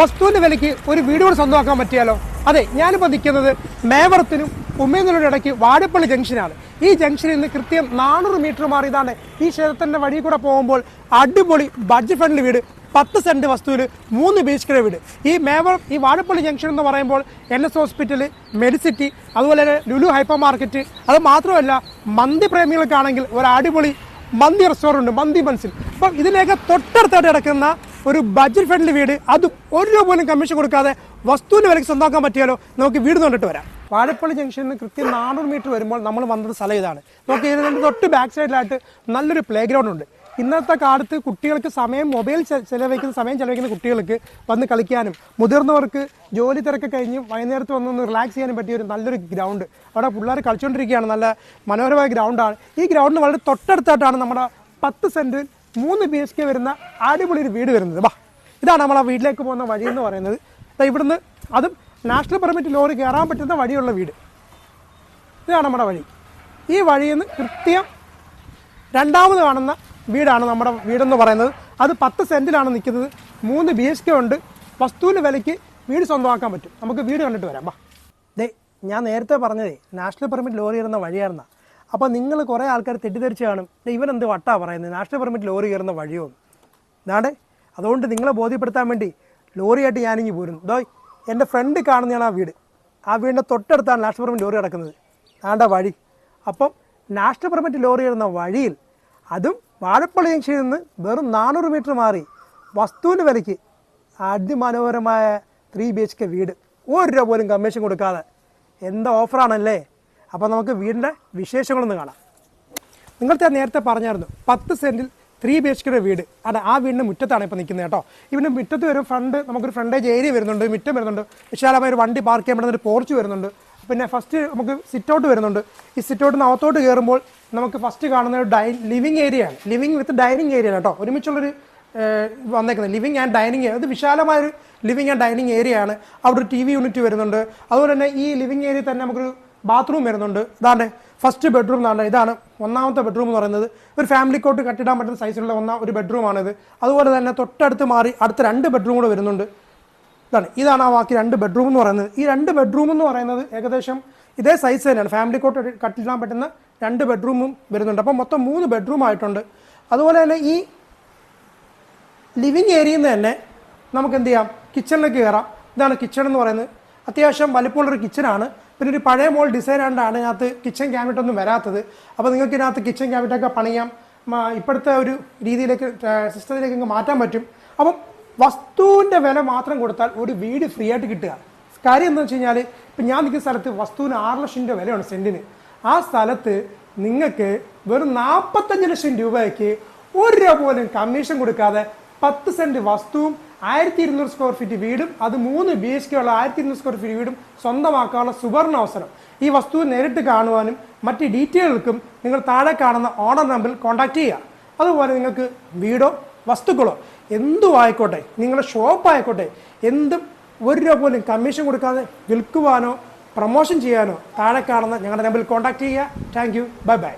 വസ്തുവിന്റെ വിലയ്ക്ക് ഒരു വീട് കൂടെ സ്വന്തമാക്കാൻ പറ്റിയാലോ? അതെ ഞാനിപ്പോൾ നിൽക്കുന്നത് മേവറത്തിനും ഉമ്മേന്നൂരിന്റെ ഇടയ്ക്ക് വാഴപ്പള്ളി ജംഗ്ഷനാണ്. ഈ ജംഗ്ഷനിൽ നിന്ന് കൃത്യം നാനൂറ് മീറ്റർ മാറിയതാണ് ഈ ക്ഷേത്രത്തിന്റെ വഴി കൂടെ പോകുമ്പോൾ അടിപൊളി ബഡ്ജറ്റ് ഫ്രണ്ട്ലി വീട് പത്ത് സെന്റ് വസ്തുവിൽ മൂന്ന് ബി എച്ച് കെ വീട്. ഈ മേവർ ഈ വാഴപ്പള്ളി ജംഗ്ഷൻ എന്ന് പറയുമ്പോൾ എൻ എസ് ഹോസ്പിറ്റൽ മെഡിസിറ്റി അതുപോലെ തന്നെ ലുലു ഹൈപ്പർ മാർക്കറ്റ് അത് മാത്രമല്ല മന്തി പ്രേമികൾക്കാണെങ്കിൽ ഒരു അടിപൊളി മന്തി റെസ്റ്റോറന്റ് മന്തി മൻസിൽ അപ്പം ഇതിലേക്ക് തൊട്ടടുത്തായിട്ട് കിടക്കുന്ന ഒരു ബഡ്ജറ്റ് ഫ്രണ്ട്ലി വീട് അതും ഒരു രൂപ പോലും കമ്മീഷൻ കൊടുക്കാതെ വസ്തുവിന്റെ വിലയ്ക്ക് സ്വന്തമാക്കാൻ പറ്റിയാലോ? നമുക്ക് വീട് കണ്ടിട്ട് വരാം. വാഴപ്പള്ളി ജംഗ്ഷനിൽ നിന്ന് കൃത്യം നാനൂറ് മീറ്റർ വരുമ്പോൾ നമ്മൾ വന്നത് സ്ഥലം ഇതാണ്. നമുക്ക് ഇതിന്റെ തൊട്ട് ബാക്ക് സൈഡിലായിട്ട് നല്ലൊരു പ്ലേ ഗ്രൗണ്ട് ഉണ്ട്. ഇന്നത്തെ കാലത്ത് കുട്ടികൾക്ക് സമയം മൊബൈൽ ചെലവഴിക്കുന്ന സമയം ചെലവഴിക്കുന്ന കുട്ടികൾക്ക് വന്ന് കളിക്കാനും മുതിർന്നവർക്ക് ജോലി തിരക്ക് കഴിഞ്ഞ് വൈകുന്നേരത്ത് വന്നൊന്ന് റിലാക്സ് ചെയ്യാനും പറ്റിയ ഒരു നല്ലൊരു ഗ്രൗണ്ട് അവിടെ പിള്ളേർ കളിച്ചുകൊണ്ടിരിക്കുകയാണ് നല്ല മനോഹരമായ ഗ്രൗണ്ടാണ് ഈ ഗ്രൗണ്ടിന് വളരെ തൊട്ടടുത്തായിട്ടാണ് നമ്മുടെ പത്ത് സെന്റ് മൂന്ന് ബി എച്ച് കെ വരുന്ന അടിപൊളി ഒരു വീട് വരുന്നത്. വാ. ഇതാണ് നമ്മൾ ആ വീട്ടിലേക്ക് പോകുന്ന വഴി എന്ന് പറയുന്നത്. ഇവിടുന്ന് അതും നാഷണൽ പെർമിറ്റ് ലോറി കയറാൻ പറ്റുന്ന വഴിയുള്ള വീട്. ഇതാണ് നമ്മുടെ വഴി. ഈ വഴിയിൽ നിന്ന് കൃത്യം രണ്ടാമത് കാണുന്ന വീടാണ് നമ്മുടെ വീടെന്ന് പറയുന്നത്. അത് പത്ത് സെന്റിലാണ് നിൽക്കുന്നത്. മൂന്ന് ബി എച്ച് കെ ഉണ്ട്. വസ്തുവിന്റെ വിലയ്ക്ക് വീട് സ്വന്തമാക്കാൻ പറ്റും. നമുക്ക് വീട് കണ്ടിട്ട് വരാം. വാ. ദേ ഞാൻ നേരത്തെ പറഞ്ഞതേ നാഷണൽ പെർമിറ്റ് ലോറി കയറുന്ന വഴിയായിരുന്ന. അപ്പോൾ നിങ്ങൾ കുറേ ആൾക്കാർ തെറ്റിദ്ധരിച്ച് കാണും. ഇവനെന്ത് വട്ടാ പറയുന്നത്? നാഷണൽ പെർമിറ്റ് ലോറി കയറുന്ന വഴിയോ? ഇതാണ്ട് അതുകൊണ്ട് നിങ്ങളെ ബോധ്യപ്പെടുത്താൻ വേണ്ടി ലോറിയായിട്ട് ഞാനിങ്ങി പോരുന്നു. ദോ എന്റെ ഫ്രണ്ട് കാണുന്നതാണ് ആ വീട്. ആ വീടിന്റെ തൊട്ടടുത്താണ് നാഷണൽ പെർമിറ്റ് ലോറി കിടക്കുന്നത്. ആണ്ട വഴി. അപ്പം നാഷണൽ പെർമിറ്റ് ലോറി കയറുന്ന വഴിയിൽ അതും വാഴപ്പള്ളി ജംഗ്ഷനിൽ നിന്ന് വെറും നാനൂറ് മീറ്റർ മാറി വസ്തുവിന്റെ വിലയ്ക്ക് അതിമനോഹരമായ ത്രീ ബി എച്ച് കെ വീട്. ഒരു രൂപ പോലും കമ്മീഷൻ കൊടുക്കാതെ. എന്താ ഓഫറാണല്ലേ അപ്പോൾ നമുക്ക് വീടിന്റെ വിശേഷങ്ങളൊന്ന് കാണാം. നിങ്ങൾക്ക് നേരത്തെ പറഞ്ഞായിരുന്നു പത്ത് സെന്റിൽ ത്രീ ബി എച്ച് കെയുടെ വീട്. അതെ ആ വീടിന്റെ മുറ്റത്താണ് ഇപ്പോൾ നിൽക്കുന്നത് കേട്ടോ. ഇവിടെ മുറ്റത്ത് വരും ഫ്രണ്ട് നമുക്കൊരു ഫ്രണ്ടേജ് ഏരിയ വരുന്നുണ്ട് മുറ്റം വരുന്നുണ്ട്. വിശാലമായ ഒരു വണ്ടി പാർക്ക് ചെയ്യാൻ പറ്റുന്ന ഒരു പോർച്ച് വരുന്നുണ്ട്. പിന്നെ ഫസ്റ്റ് നമുക്ക് സിറ്റ് ഔട്ട് വരുന്നുണ്ട്. ഈ സിറ്റ് ഔട്ടിന് അകത്തോട്ട് കയറുമ്പോൾ നമുക്ക് ഫസ്റ്റ് കാണുന്ന ഒരു ഡൈ ലിവിങ് ഏരിയ ആണ്. ലിവിങ് വിത്ത് ഡൈനിങ് ഏരിയ കേട്ടോ. ഒരുമിച്ചുള്ളൊരു വന്നേക്കുന്നത്. ലിവിങ് ആൻഡ് ഡൈനിങ് അത് വിശാലമായൊരു ലിവിങ് ആൻഡ് ഡൈനിങ് ഏരിയ ആണ്. അവിടെ ഒരു ടി വി യൂണിറ്റ് വരുന്നുണ്ട്. അതുപോലെ തന്നെ ഈ ലിവിങ് ഏരിയ തന്നെ നമുക്കൊരു ബാത്റൂം വരുന്നുണ്ട്. ഇതാണ്ട് ഫസ്റ്റ് ബെഡ്റൂം എന്നാണ് ഇതാണ് ഒന്നാമത്തെ ബെഡ്റൂം എന്ന് പറയുന്നത്. ഒരു ഫാമിലി കോട്ട് കട്ടിടാൻ പറ്റുന്ന സൈസിലുള്ള ഒന്നാം ഒരു ബെഡ്റൂമാണിത് അതുപോലെ തന്നെ തൊട്ടടുത്ത് മാറി അടുത്ത രണ്ട് ബെഡ്റൂം കൂടെ വരുന്നുണ്ട്. ഇതാണ് ഇതാണ് ആ ബാക്കി രണ്ട് ബെഡ്റൂം എന്ന് പറയുന്നത്. ഈ രണ്ട് ബെഡ്റൂം എന്ന് പറയുന്നത് ഏകദേശം ഇതേ സൈസ് തന്നെയാണ്. ഫാമിലി കോട്ട് കട്ടിടാൻ പറ്റുന്ന രണ്ട് ബെഡ്റൂമും വരുന്നുണ്ട്. അപ്പം മൊത്തം മൂന്ന് ബെഡ്റൂം ആയിട്ടുണ്ട്. അതുപോലെ തന്നെ ഈ ലിവിങ് ഏരിയയിൽ നിന്ന് തന്നെ നമുക്ക് എന്ത് ചെയ്യാം? കിച്ചണിലേക്ക് കയറാം ഇതാണ് കിച്ചൺ എന്ന് പറയുന്നത്. അത്യാവശ്യം വലിപ്പമുള്ളൊരു കിച്ചണാണ് പിന്നെ ഒരു പഴയ മോൾ ഡിസൈൻ ആണ്ടാണ് ഇതിനകത്ത് കിച്ചൺ ക്യാബിനറ്റ് ഒന്നും വരാത്തത്. അപ്പോൾ നിങ്ങൾക്ക് ഇതിനകത്ത് കിച്ചൺ ക്യാബിനറ്റൊക്കെ പണിയാം. ഇപ്പോഴത്തെ ഒരു രീതിയിലേക്ക് സിസ്റ്റത്തിലേക്ക് മാറ്റാൻ പറ്റും. അപ്പം വസ്തുവിന്റെ വില മാത്രം കൊടുത്താൽ ഒരു വീട് ഫ്രീ ആയിട്ട് കിട്ടുക. കാര്യം എന്താ വെച്ച് കഴിഞ്ഞാൽ ഇപ്പം ഞാൻ നിൽക്കുന്ന സ്ഥലത്ത് വസ്തുവിന് ആറ് ലക്ഷം രൂപ വിലയാണ് സെന്റിന് ആ സ്ഥലത്ത് നിങ്ങൾക്ക് വെറും നാൽപ്പത്തഞ്ച് ലക്ഷം രൂപയ്ക്ക് ഒരു രൂപ പോലും കമ്മീഷൻ കൊടുക്കാതെ പത്ത് സെന്റ് വസ്തുവും ആയിരത്തി ഇരുന്നൂറ് സ്ക്വയർ ഫീറ്റ് വീടും അത് മൂന്ന് ബി എച്ച് കെ ഉള്ള ആയിരത്തി ഇരുന്നൂറ് സ്ക്വയർ ഫീറ്റ് വീടും സ്വന്തമാക്കാനുള്ള സുവർണ അവസരം. ഈ വസ്തു നേരിട്ട് കാണുവാനും മറ്റ് ഡീറ്റെയിലുകൾക്കും നിങ്ങൾ താഴെ കാണുന്ന ഓണർ നമ്പറിൽ കോൺടാക്ട് ചെയ്യുക. അതുപോലെ നിങ്ങൾക്ക് വീടോ വസ്തുക്കളോ എന്തും ആയിക്കോട്ടെ നിങ്ങളുടെ ഷോപ്പ് ആയിക്കോട്ടെ എന്തും ഒരു രൂപ പോലും കമ്മീഷൻ കൊടുക്കാതെ വിൽക്കുവാനോ പ്രൊമോഷൻ ചെയ്യാനോ താഴെ കാണുന്ന ഞങ്ങളുടെ നമ്പറിൽ കോൺടാക്ട് ചെയ്യുക. Thank you bye bye